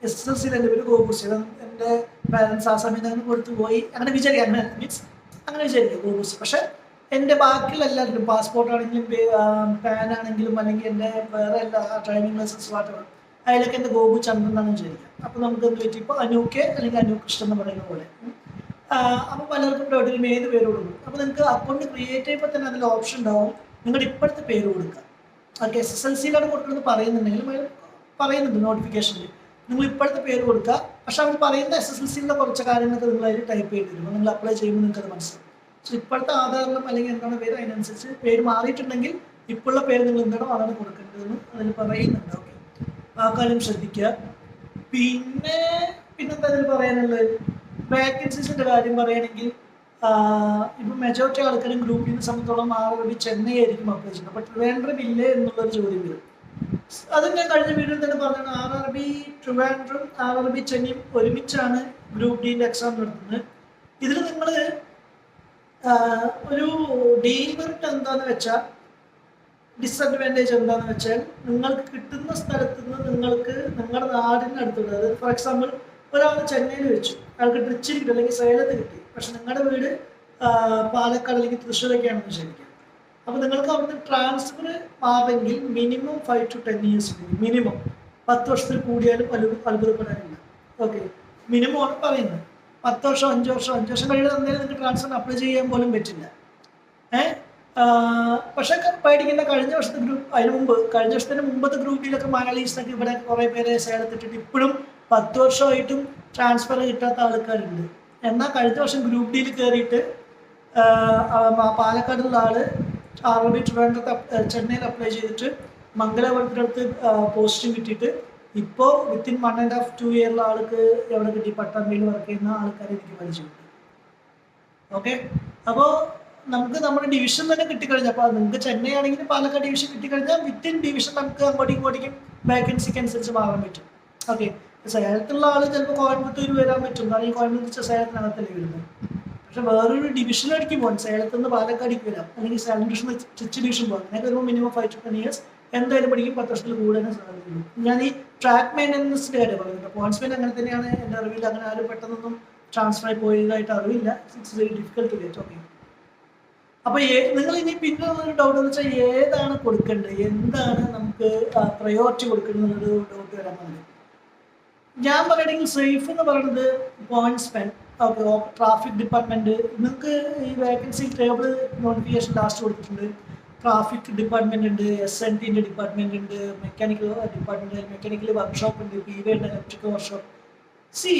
എസ് എസ് എൽ സിയിൽ എന്റെ പേര് ഗോപു സി. എന്റെ പാരൻസ് ആ സമയത്ത് അങ്ങനെ കൊടുത്തു പോയി. അങ്ങനെ വിചാരിക്കാം അങ്ങനെ മീൻസ് അങ്ങനെ വിചാരിക്കാം ഗോപു സി. പക്ഷെ എന്റെ ബാക്കിയുള്ള എല്ലാവരും പാസ്പോർട്ട് ആണെങ്കിലും പാൻ ആണെങ്കിലും അല്ലെങ്കിൽ എന്റെ വേറെ എല്ലാ ഡ്രൈവിംഗ് ലൈസൻസ് വാട്ടർ അതിലൊക്കെ എന്റെ ഗോപു ചന്ദ്രൻ എന്നാണ് വിചാരിക്കുക. അപ്പോൾ നമുക്ക് എന്ത് പറ്റി? ഇപ്പോൾ അനൂക്കെ അല്ലെങ്കിൽ അനൂകൃഷ്ണൻ എന്ന് പറയുന്ന പോലെ അപ്പോൾ പലർക്കും ഡോട്ടിലും ഏത് പേര് കൊടുക്കും. അപ്പോൾ നിങ്ങൾക്ക് അക്കൗണ്ട് ക്രിയേറ്റ് ചെയ്യുമ്പോൾ തന്നെ അതിൽ ഓപ്ഷൻ ഉണ്ടാവും. നിങ്ങളുടെ ഇപ്പോഴത്തെ പേര് കൊടുക്കുക ഓക്കെ എസ് എസ് എൽ സിയിലാണ് കൊടുക്കുന്നത് പറയുന്നുണ്ടെങ്കിലും പറയുന്നുണ്ട് നോട്ടിഫിക്കേഷനിൽ നിങ്ങൾ ഇപ്പോഴത്തെ പേര് കൊടുക്കുക പക്ഷെ അവർ പറയുന്ന എസ് എസ് എൽ സിയിലെ കുറച്ച് കാര്യങ്ങളൊക്കെ നിങ്ങൾ അതിൽ ടൈപ്പ് ചെയ്ത് തരും. നിങ്ങൾ അപ്ലൈ ചെയ്യുമ്പോൾ നിങ്ങൾക്ക് അത് മനസ്സിലാവും. സോ ഇപ്പോഴത്തെ ആധാറിലും അല്ലെങ്കിൽ എന്താണ് പേര് അതിനനുസരിച്ച് പേര് മാറിയിട്ടുണ്ടെങ്കിൽ ഇപ്പോഴുള്ള പേര് നിങ്ങൾ എന്താണോ അതാണ് കൊടുക്കേണ്ടതെന്ന് അതിൽ പറയുന്നുണ്ട്. ഓക്കെ ആ കാര്യം ശ്രദ്ധിക്കുക പിന്നെ പിന്നെന്താ അതിൽ പറയാനുള്ളത്? വാക്കൻസീസിന്റെ കാര്യം പറയുകയാണെങ്കിൽ ഇപ്പം മെജോറിറ്റി ആൾക്കാരും ഗ്രൂപ്പിനെ സംബന്ധിച്ചോളം ആൾറെഡി ചെന്നൈ ആയിരിക്കും അപ്ലൈ ചെയ്യുന്നത് അപ്പോൾ ട്രിവാൻഡ്രം ഇല്ലേ എന്നുള്ളൊരു ചോദ്യം വരും. അത് ഞാൻ കഴിഞ്ഞ വീഡിയോയിൽ തന്നെ പറഞ്ഞത് R R B Trivandrum R R B ചെന്നൈയും ഒരുമിച്ചാണ് ഗ്രൂപ്പ് ഡിന്റെ എക്സാം നടത്തുന്നത്. ഇതിൽ നിങ്ങൾ ഒരു ഡീമെറിറ്റ് എന്താന്ന് വെച്ചാൽ ഡിസഡ്വാന്റേജ് എന്താണെന്ന് വെച്ചാൽ നിങ്ങൾക്ക് കിട്ടുന്ന സ്ഥലത്ത് നിന്ന് നിങ്ങൾക്ക് നിങ്ങളുടെ നാടിന് അടുത്തുള്ള അതായത് ഫോർ എക്സാമ്പിൾ ഒരാൾ ചെന്നൈയിൽ വെച്ചു. അയാൾക്ക് ട്രിച്ചിൽ കിട്ടി അല്ലെങ്കിൽ സേലത്ത് കിട്ടി. പക്ഷെ നിങ്ങളുടെ വീട് പാലക്കാട് അല്ലെങ്കിൽ തൃശ്ശൂരൊക്കെയാണെന്ന് വിചാരിക്കുക അപ്പോൾ നിങ്ങൾക്ക് അവിടുന്ന് transfer ആവെങ്കിൽ minimum five to ten years minimum പത്ത് വർഷത്തിൽ കൂടിയാലും അത്ഭുത അത്ഭുതപ്പെടാനില്ല. ഓക്കെ മിനിമം ആണ് പറയുന്നത്. പത്ത് വർഷം അഞ്ച് വർഷം അഞ്ച് വർഷം കഴിയുന്ന അന്നേരം നിങ്ങൾക്ക് ട്രാൻസ്ഫർ അപ്ലൈ ചെയ്യാൻ പോലും പറ്റില്ല. ഏഹ് പക്ഷെ പേടിക്കേണ്ട. കഴിഞ്ഞ വർഷത്തെ ഗ്രൂപ്പ് അതിന് മുമ്പ് കഴിഞ്ഞ വർഷത്തിന് മുമ്പത്തെ ഗ്രൂപ്പിലൊക്കെ മലയാളീസിനൊക്കെ ഇവിടെ കുറേ പേരെ സേലത്തിട്ടിട്ട് ഇപ്പോഴും പത്ത് വർഷമായിട്ടും ട്രാൻസ്ഫർ കിട്ടാത്ത ആൾക്കാരുണ്ട്. എന്നാൽ കഴിഞ്ഞ വർഷം ഗ്രൂപ്പ് ഡിയിൽ കയറിയിട്ട് പാലക്കാടുള്ള ആൾ ആർ ബി ട്രിവാൻഡ്രത്ത് ചെന്നൈയിൽ അപ്ലൈ ചെയ്തിട്ട് മംഗലാപുരത്തിന്റെ അടുത്ത് പോസ്റ്റും കിട്ടിയിട്ട് ഇപ്പോൾ within one and half to ഇയറിൽ ആൾക്ക് എവിടെ കിട്ടി? പട്ടാമ്പിയിൽ വർക്ക് ചെയ്യുന്ന ആൾക്കാരെ എനിക്ക് പരിചയമുണ്ട്. ഓക്കെ അപ്പോൾ നമുക്ക് നമ്മുടെ ഡിവിഷൻ തന്നെ കിട്ടിക്കഴിഞ്ഞാൽ അപ്പോൾ നിങ്ങൾക്ക് ചെന്നൈ ആണെങ്കിൽ പാലക്കാട് ഡിവിഷൻ കിട്ടിക്കഴിഞ്ഞാൽ വിത്തിൻ ഡിവിഷൻ നമുക്ക് അങ്ങോട്ടും ഇങ്ങോട്ടേക്കും വേക്കൻസിക്ക് അനുസരിച്ച് മാറാൻ പറ്റും. ഓക്കെ സേലത്തുള്ള ആൾ ചിലപ്പോൾ കോയമ്പത്തൂർ വരാൻ പറ്റും. കാരണം ഈ കോയമ്പത്തൂർ സേലത്തിനകത്തല്ലേ വരുന്നത് പക്ഷെ വേറൊരു ഡിവിഷനിലേക്ക് പോകാൻ സേലത്ത് നിന്ന് പാലക്കാടേക്ക് വരാം. അല്ലെങ്കിൽ സേലം ഡിവിഷൻ ചിച്ച് ഡിവിഷൻ പോകാം അങ്ങനെ വരുമ്പോൾ minimum five to ten years എന്തായാലും പഠിക്കും. പത്ത് വർഷത്തിൽ കൂടുതലും സാധ്യതയുള്ളൂ ഞാൻ ഈ ട്രാക്ക് മെയിന്റനൻസിന്റെ കാര്യം പറയുന്നത്. പോയിന്റ്സ് മെയിൻ അങ്ങനെ തന്നെയാണ് എന്റെ അറിവിൽ അങ്ങനെ ആരും പെട്ടെന്നൊന്നും ട്രാൻസ്ഫർ ആയി പോയതായിട്ട് അറിവില്ല. It's very difficult to get okay അപ്പൊ ഏ- നിങ്ങൾ ഇനി പിന്നെ ഉള്ളൊരു ഡൗട്ട് എന്ന് വെച്ചാൽ ഏതാണ് കൊടുക്കേണ്ടത് എന്താണ് നമുക്ക് പ്രയോറിറ്റി കൊടുക്കേണ്ടത് എന്നുള്ളൊരു ഡൗട്ട് വരാൻ പോകുന്നത്. ഞാൻ പറയുകയാണെങ്കിൽ സേഫ് എന്ന് പറയുന്നത് പോയിന്റ്സ് പെൻ ട്രാഫിക് ഡിപ്പാർട്ട്മെന്റ് നിങ്ങൾക്ക് ഈ വേക്കൻസി ടേബിൾ നോട്ടിഫിക്കേഷൻ ലാസ്റ്റ് കൊടുത്തിട്ടുണ്ട്. ട്രാഫിക് ഡിപ്പാർട്ട്മെന്റ് ഉണ്ട് എസ് എൻ ടിന്റെ ഡിപ്പാർട്ട്മെന്റ് ഉണ്ട് മെക്കാനിക്കൽ ഡിപ്പാർട്ട്മെന്റ് മെക്കാനിക്കൽ വർക്ക്ഷോപ്പ് ഉണ്ട് പി വി ഉണ്ട് ഇലക്ട്രിക്കൽ വർക്ക്ഷോപ്പ് സി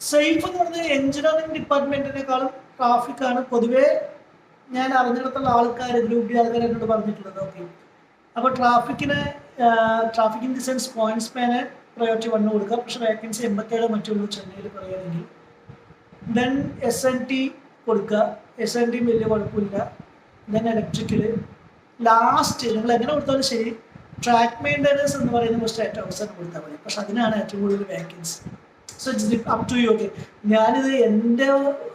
സേഫ് എന്ന് പറയുന്നത് എഞ്ചിനീയറിംഗ് ഡിപ്പാർട്ട്മെന്റിനേക്കാളും ട്രാഫിക് ആണ്. പൊതുവേ ഞാൻ അറിഞ്ഞിടത്തുള്ള ആൾക്കാർ ഗ്രൂപ്പ് ഡി ആൾക്കാർ എന്നോട് പറഞ്ഞിട്ടുള്ളത് ഓക്കെ അപ്പോൾ ട്രാഫിക്കിനെ traffic in the sense points span priority one കൊടുക്കുക പക്ഷെ വേക്കൻസി എൺപത്തേഴ് മറ്റുള്ളൂ ചെന്നൈയിൽ പറയുകയാണെങ്കിൽ ദെൻ എസ് എൻ ടി കൊടുക്കുക. എസ് എൻ ടി വലിയ കുഴപ്പമില്ല. ദെൻ ഇലക്ട്രിക്കൽ ലാസ്റ്റ് നിങ്ങൾ എങ്ങനെ കൊടുത്താലും ശരി. ട്രാക്ക് മെയിന്റനൻസ് എന്ന് പറയുന്ന കുറച്ച് ഏറ്റവും അവസാനം കൊടുത്താൽ മതി. പക്ഷെ അതിനാണ് ഏറ്റവും കൂടുതൽ vacancy so it's up to you okay ഞാനിത് എന്റെ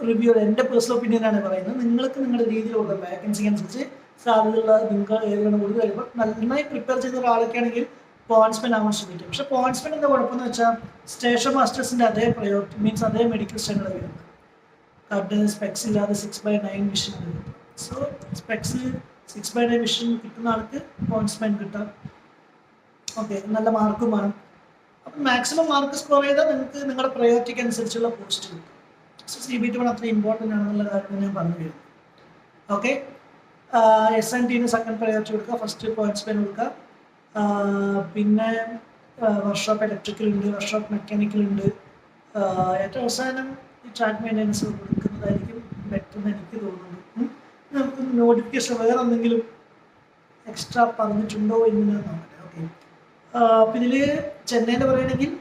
റിവ്യൂ എന്റെ പേഴ്സണൽ ഒപ്പീനിയനാണ് പറയുന്നത്. നിങ്ങൾക്ക് നിങ്ങളുടെ രീതിയിൽ കൊടുക്കാം. വേക്കൻസിക്ക് അനുസരിച്ച് സാധ്യതയുള്ള നിങ്ങൾക്ക് ഏതാണ് കൂടുതൽ കഴിയുമ്പോൾ നന്നായി പ്രിപ്പയർ ചെയ്ത ഒരാളൊക്കെ ആണെങ്കിൽ ആവാൻ ശ്രമിക്കും. പക്ഷെ പോൺസ്മെൻ എന്താ കുഴപ്പമെന്ന് വെച്ചാൽ സ്റ്റേഷൻ മാസ്റ്റേഴ്സിന്റെ അതേ പ്രയോറിറ്റി മീൻസ് അതേ മെഡിക്കൽ സ്റ്റാൻഡേർഡ് വരുന്നത്. കാരണം സ്പെക്സ് ഇല്ലാതെ six by nine vision so specs six by nine vision കിട്ടുന്ന ആൾക്ക് പോൺസ്മെൻ കിട്ടാം. ഓക്കെ നല്ല മാർക്കും വേണം. അപ്പം മാക്സിമം മാർക്ക് സ്കോർ ചെയ്താൽ നിങ്ങൾക്ക് നിങ്ങളുടെ പ്രയോറിറ്റിക്ക് അനുസരിച്ചുള്ള പോസ്റ്റ് കിട്ടും. So C B T one അത്ര ഇമ്പോർട്ടന്റ് ആണെന്നുള്ള കാര്യം ഞാൻ പറഞ്ഞു തരുന്നു ഓക്കെ എസ് എൻ ടീന് സെക്കൻഡ് പ്രയോറിറ്റി കൊടുക്കുക ഫസ്റ്റ് പോയിന്റ്സ്മെന്റ് കൊടുക്കുക. ആ, പിന്നെ വർക്ക്ഷോപ്പ് ഇലക്ട്രിക്കൽ ഉണ്ട് വർക്ക്ഷോപ്പ് മെക്കാനിക്കൽ ഉണ്ട്. ഏറ്റവും അവസാനം ഈ ട്രാക്ക് മെയിന്റനൻസ് കൊടുക്കുന്നതായിരിക്കും ബെറ്റർ എന്ന് എനിക്ക് തോന്നുന്നു നമുക്ക് നോട്ടിഫിക്കേഷൻ വേറെ എന്തെങ്കിലും എക്സ്ട്രാ പറഞ്ഞിട്ടുണ്ടോ എന്ന് ഞാൻ നോക്കട്ടെ ഓക്കെ അപ്പം ഇതിൽ ചെന്നൈയിൽ പറയുകയാണെങ്കിൽ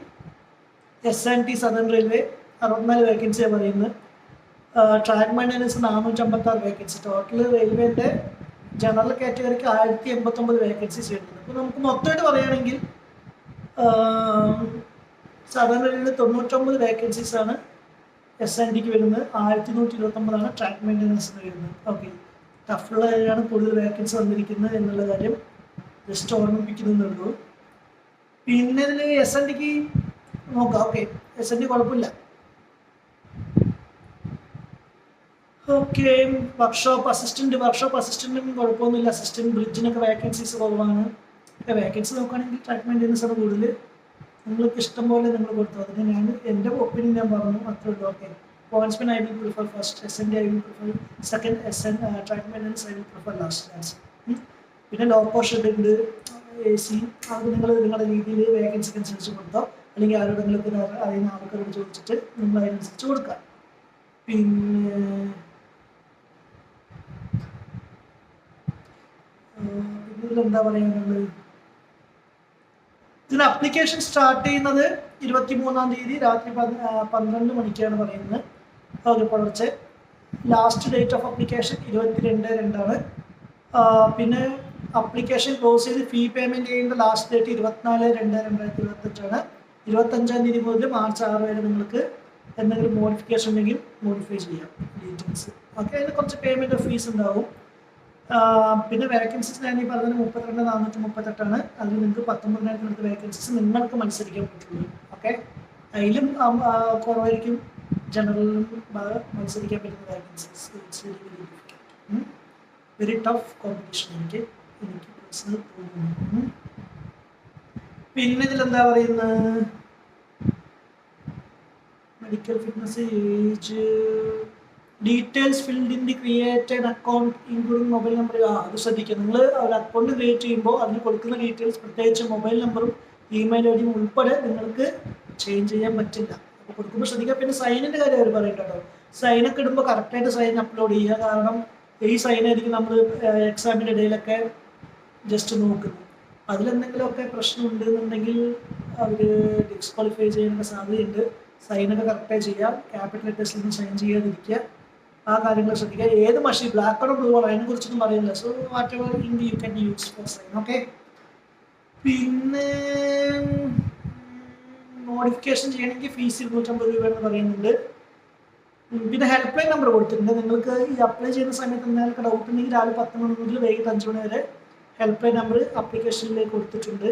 S and T southern railway അറുപത്തിനാല് വേക്കൻസിയാണ് പറയുന്നത്. ട്രാക്ക് മെയിന്റനൻസ് നാനൂറ്റമ്പത്താറ് വേക്കൻസി ടോട്ടൽ റെയിൽവേന്റെ ജനറൽ കാറ്റഗറിക്ക് ആയിരത്തി എൺപത്തൊമ്പത് വേക്കൻസീസ് വരുന്നുണ്ട്. അപ്പോൾ നമുക്ക് മൊത്തമായിട്ട് പറയുകയാണെങ്കിൽ സാധാരണ റെയിൽവേയിൽ തൊണ്ണൂറ്റൊമ്പത് വേക്കൻസീസ് ആണ് എസ് എൻ ഡിക്ക് വരുന്നത്. ആയിരത്തി നൂറ്റി ഇരുപത്തൊമ്പതാണ് ട്രാക്ക് മെയിന്റനൻസ് വരുന്നത് ഓക്കെ ടഫുള്ള ഏരിയയാണ് കൂടുതൽ വേക്കൻസി വന്നിരിക്കുന്നത് എന്നുള്ള കാര്യം ജസ്റ്റ് ഓർമ്മിപ്പിക്കുന്നുള്ളൂ. പിന്നെ ഇതിൽ എസ് എൻ ഡിക്ക് നോക്കാം. ഓക്കെ എസ് എൻ ഡി കുഴപ്പമില്ല. ഓക്കെ വർക്ക്ഷോപ്പ് അസിസ്റ്റന്റ് വർക്ക്ഷോപ്പ് അസിസ്റ്റന്റിനും കുഴപ്പമൊന്നുമില്ല. അസിസ്റ്റന്റ് ബ്രിഡ്ജിനൊക്കെ വേക്കൻസീസ് കുറവാണ്. വേക്കൻസി നോക്കുകയാണെങ്കിൽ ട്രാക്ക് ആണ് കൂടുതൽ നിങ്ങൾക്ക് ഇഷ്ടം പോലെ നിങ്ങൾ കൊടുത്തു അതിന് ഞാൻ എന്റെ ഒപ്പീനിയൻ ഞാൻ പറഞ്ഞു അത്രേ ഉള്ളൂ. Okay pointsman I will prefer first S N D I will prefer second S N track maintenance I will prefer last class പിന്നെ ലോ പോർഷൻ ഉണ്ട് എ സി അത് നിങ്ങൾ നിങ്ങളുടെ രീതിയിൽ വേക്കൻസി അനുസരിച്ച് കൊടുത്തോ അല്ലെങ്കിൽ ആരോട് നിങ്ങൾക്ക് അറിയുന്ന ആൾക്കാരോട് ചോദിച്ചിട്ട് നിങ്ങൾ അതിനനുസരിച്ച് കൊടുക്കുക. പിന്നെ പിന്നെ എന്താ പറയാനുള്ളത്? ഇതിന് അപ്ലിക്കേഷൻ സ്റ്റാർട്ട് ചെയ്യുന്നത് ഇരുപത്തി മൂന്നാം തീയതി രാത്രി പതി പന്ത്രണ്ട് മണിക്കാണ് പറയുന്നത്. ഒരു പുലർച്ചെ. ലാസ്റ്റ് ഡേറ്റ് ഓഫ് അപ്ലിക്കേഷൻ ഇരുപത്തിരണ്ട് രണ്ടാണ്. പിന്നെ അപ്ലിക്കേഷൻ ക്ലോസ് ചെയ്ത് ഫീ പേയ്മെന്റ് ചെയ്യുന്ന ലാസ്റ്റ് ഡേറ്റ് ഇരുപത്തിനാല് രണ്ട് രണ്ടായിരത്തി ഇരുപത്തഞ്ചാണ് ഇരുപത്തഞ്ചാം തീയതി മുതൽ മാർച്ച് ആറ് വരെ നിങ്ങൾക്ക് എന്തെങ്കിലും മോഡിഫിക്കേഷൻ ഉണ്ടെങ്കിൽ മോഡിഫൈ ചെയ്യാം. ഡീറ്റെയിൽസ് ഓക്കെ അതിന് കുറച്ച് പേയ്മെന്റ് ഫീസ് ഉണ്ടാവും. പിന്നെ വേക്കൻസീസ് ഞാൻ ഈ പറഞ്ഞ മുപ്പത്തിരണ്ട് നാനൂറ്റി മുപ്പത്തെട്ടാണ്. അതിൽ നിങ്ങൾക്ക് പത്തൊമ്പതിനായിരത്തിനടുത്ത് വേക്കൻസീസ് നിങ്ങൾക്ക് മത്സരിക്കാൻ പറ്റുള്ളൂ. ഓക്കെ അതിലും കുറവായിരിക്കും. ജനറലിലും മത്സരിക്കാൻ പറ്റുന്ന വേക്കൻസീസ് വെരി ടഫ് കോമ്പറ്റീഷൻ എനിക്ക് എനിക്ക് പേഴ്സണൽ തോന്നുന്നു. പിന്നെ ഇതിലെന്താ പറയുന്നത്? Medical fitness age details filled in the created account including mobile number അത് ശ്രദ്ധിക്കുക. നിങ്ങൾ ഒരു അക്കൗണ്ട് ക്രിയേറ്റ് ചെയ്യുമ്പോൾ അതിന് കൊടുക്കുന്ന ഡീറ്റെയിൽസ് പ്രത്യേകിച്ച് മൊബൈൽ നമ്പറും ഇമെയിൽ ഐ ഡിയും ഉൾപ്പെടെ നിങ്ങൾക്ക് ചേഞ്ച് ചെയ്യാൻ പറ്റില്ല. അപ്പോൾ കൊടുക്കുമ്പോൾ ശ്രദ്ധിക്കുക. പിന്നെ സൈനിന്റെ കാര്യം അവർ പറയുന്നുണ്ടോ സൈനൊക്കെ ഇടുമ്പോൾ കറക്റ്റായിട്ട് സൈൻ അപ്ലോഡ് ചെയ്യുക. കാരണം ഈ സൈനായിരിക്കും നമ്മൾ എക്സാമിന്റെ ഇടയിലൊക്കെ ജസ്റ്റ് നോക്കുന്നത്. അതിലെന്തെങ്കിലുമൊക്കെ പ്രശ്നം ഉണ്ടെന്നുണ്ടെങ്കിൽ അവർ ഡിസ്ക്വാളിഫൈ ചെയ്യാനുള്ള സാധ്യതയുണ്ട് സൈനൊക്കെ കറക്റ്റായി ചെയ്യുക ക്യാപിറ്റൽ ലെറ്റേഴ്സിൽ നിന്ന് സൈൻ ചെയ്യാതിരിക്കുക. ആ കാര്യങ്ങൾ ശ്രദ്ധിക്കുക. ഏത് മഷി ബ്ലാക്ക് ആണോ ബ്ലൂ ആണോ അതിനെ കുറിച്ചൊന്നും അറിയില്ല so whatever in you can use for sign okay പിന്നെ മോഡിഫിക്കേഷൻ ചെയ്യണമെങ്കിൽ ഫീസ് ഇരുന്നൂറ്റമ്പത് രൂപയെന്ന് പറയുന്നുണ്ട്. പിന്നെ ഹെൽപ്പ് ലൈൻ നമ്പർ കൊടുത്തിട്ടുണ്ട്. നിങ്ങൾക്ക് ഈ അപ്ലൈ ചെയ്യുന്ന സമയത്ത് എന്തെങ്കിലും ഡൗട്ട് ഉണ്ടെങ്കിൽ രാവിലെ പത്ത് മണി മുതൽ വൈകിട്ട് അഞ്ച് മണി വരെ ഹെൽപ്പ് ലൈൻ നമ്പർ അപ്ലിക്കേഷനിലേക്ക് കൊടുത്തിട്ടുണ്ട്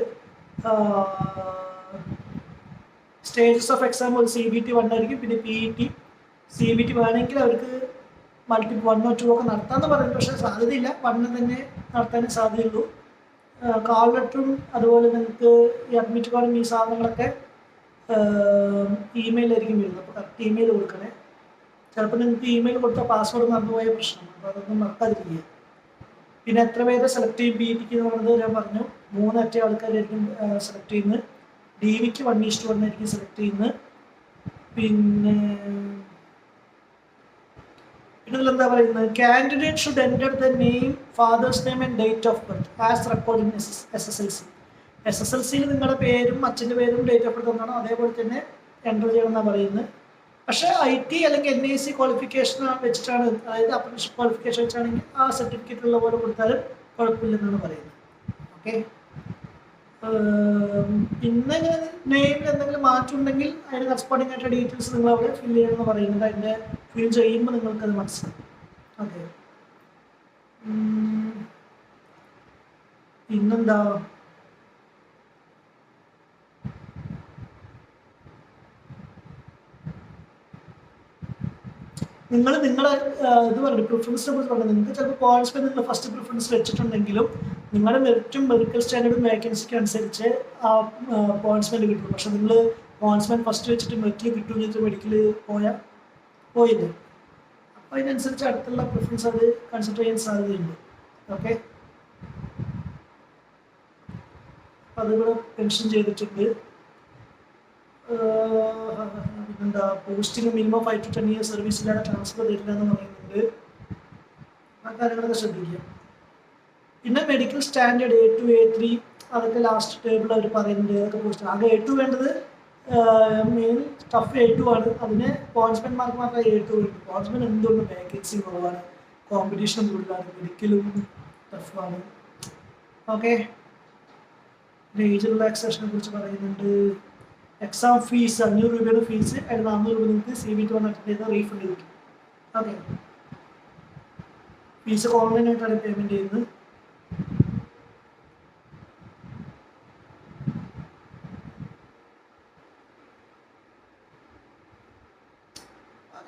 സ്റ്റേജസ് ഓഫ് എക്സാം ഒരു സി ബി ടി വൺ ആയിരിക്കും. പിന്നെ P E T C B T വേണമെങ്കിൽ അവർക്ക് മൾട്ടി വണ്ണോ ടു ഒക്കെ നടത്താമെന്ന് പറയുന്നു. പക്ഷേ സാധ്യതയില്ല. വണ്ണ് തന്നെ നടത്താനേ സാധ്യതയുള്ളൂ. കാൾ ലെറ്ററും അതുപോലെ നിങ്ങൾക്ക് ഈ അഡ്മിറ്റ് കാർഡും ഈ സാധനങ്ങളൊക്കെ ഇമെയിലായിരിക്കും വരുന്നത്. അപ്പോൾ കറക്റ്റ് ഇമെയിൽ കൊടുക്കണേ. ചിലപ്പോൾ നിങ്ങൾക്ക് ഇമെയിൽ കൊടുത്ത പാസ്വേഡ് മറന്നുപോയ പ്രശ്നമാണ് അപ്പോൾ അതൊന്നും മറക്കാതിരിക്കുക. പിന്നെ എത്ര പേരെ സെലക്ട് ചെയ്യും? ബി വിക്ക് എന്ന് പറയുന്നത് ഞാൻ പറഞ്ഞു. മൂന്നറ്റ ആൾക്കാരായിരിക്കും സെലക്ട് ചെയ്യുന്നത്. ഡി വിക്ക് വൺ ഈസ്റ്റ് വൺ ആയിരിക്കും സെലക്ട് ചെയ്യുന്നത്. പിന്നെ ഇതിലെന്താ പറയുന്നത്? Candidate should enter the name father's name and date of birth as record in S S L C S S L സിയിൽ നിങ്ങളുടെ പേരും അച്ഛന്റെ പേരും ഡേറ്റ് ഓഫ് ബർത്ത് എന്താണോ അതേപോലെ തന്നെ എന്റർ ചെയ്യണമെന്നാണ് പറയുന്നത്. പക്ഷേ ഐ ടി അല്ലെങ്കിൽ എൻ ഐ സി ക്വാളിഫിക്കേഷൻ വെച്ചിട്ടാണ് അതായത് അപ്രൻഷിപ്പ് ക്വാളിഫിക്കേഷൻ വെച്ചാണെങ്കിൽ ആ സർട്ടിഫിക്കറ്റ് ഉള്ള പോലെ കൊടുത്താലും കുഴപ്പമില്ലെന്നാണ് പറയുന്നത്. ഓക്കെ പിന്നെ നെയിമിൽ എന്തെങ്കിലും മാറ്റം ഉണ്ടെങ്കിൽ അതിന് കറസ്പോണ്ടിങ് ആയിട്ട് ഡീറ്റെയിൽസ് നിങ്ങൾ അവിടെ ഫില്ല് ചെയ്യണമെന്ന് പറയുന്നത് അതിന്റെ ഫിൽ ചെയ്യുമ്പോൾ നിങ്ങൾക്ക് അത്. മനസ്സിലാവും ഓക്കെ പിന്നെന്താ? നിങ്ങൾ നിങ്ങളെ ഇത് പറഞ്ഞു പ്രിഫറൻസിനെ കുറിച്ച് പറഞ്ഞു നിങ്ങൾക്ക് ചിലപ്പോൾ പോയിന്റ്സ് നിങ്ങൾ ഫസ്റ്റ് പ്രിഫറൻസ് വെച്ചിട്ടുണ്ടെങ്കിലും നിങ്ങളുടെ മെറിറ്റും മെഡിക്കൽ സ്റ്റാൻഡേർഡും വേക്കൻസിക്ക് അനുസരിച്ച് ആ പോയിന്റ്സ്മെന്റ് കിട്ടും. പക്ഷെ നിങ്ങൾ പോയിന്റ്സ്മെന്റ് ഫസ്റ്റ് വെച്ചിട്ട് മെറിറ്റിൽ കിട്ടും വെച്ചിട്ട് മെഡിക്കൽ പോയാൽ പോയില്ല? അപ്പോൾ അതിനനുസരിച്ച് അടുത്തുള്ള പ്രിഫറൻസ് അത് കൺസിഡർ ചെയ്യാൻ സാധ്യതയുണ്ട്. ഓക്കെ അതിവിടെ പെൻഷൻ ചെയ്തിട്ടുണ്ട്. എന്താ പോസ്റ്റിന് minimum five to ten years സർവീസിലാണ് transfer തരില്ല എന്ന് പറയുന്നുണ്ട്. ആ കാര്യങ്ങളൊക്കെ ശ്രദ്ധിക്കുക. പിന്നെ medical standard A two A three അതൊക്കെ ലാസ്റ്റ് ടേബിൾ അവർ പറയുന്നുണ്ട് അതൊക്കെ പോസ്റ്റ് ആകെ എ ടു വേണ്ടത് മെയിൻ ടഫ് എ ടു ആണ്. അതിന് പോയിന്റ്സ്മെന്റ് മാർക്ക് മാത്രമേ എ ടു ഉണ്ട് പോയിന്റ്സ്മെന്റ് എന്തുകൊണ്ടും വേക്കൻസി കുറവാണ്? കോമ്പറ്റീഷൻ കൂടുതലാണ്. മെഡിക്കലും ടഫാണ് ഓക്കെ ഏജ് റിലാക്സേഷനെ കുറിച്ച് പറയുന്നുണ്ട്. എക്സാം ഫീസ് അഞ്ഞൂറ് രൂപയുടെ ഫീസ് അതിൽ നാനൂറ് രൂപ നിങ്ങൾക്ക് സി ബി ടി വന്ന് അറ്റൻഡ് ചെയ്താൽ റീഫണ്ട് കിട്ടും ഓക്കെ ഫീസ് ഓൺലൈനായിട്ടാണ് പേയ്മെന്റ് ചെയ്യുന്നത്.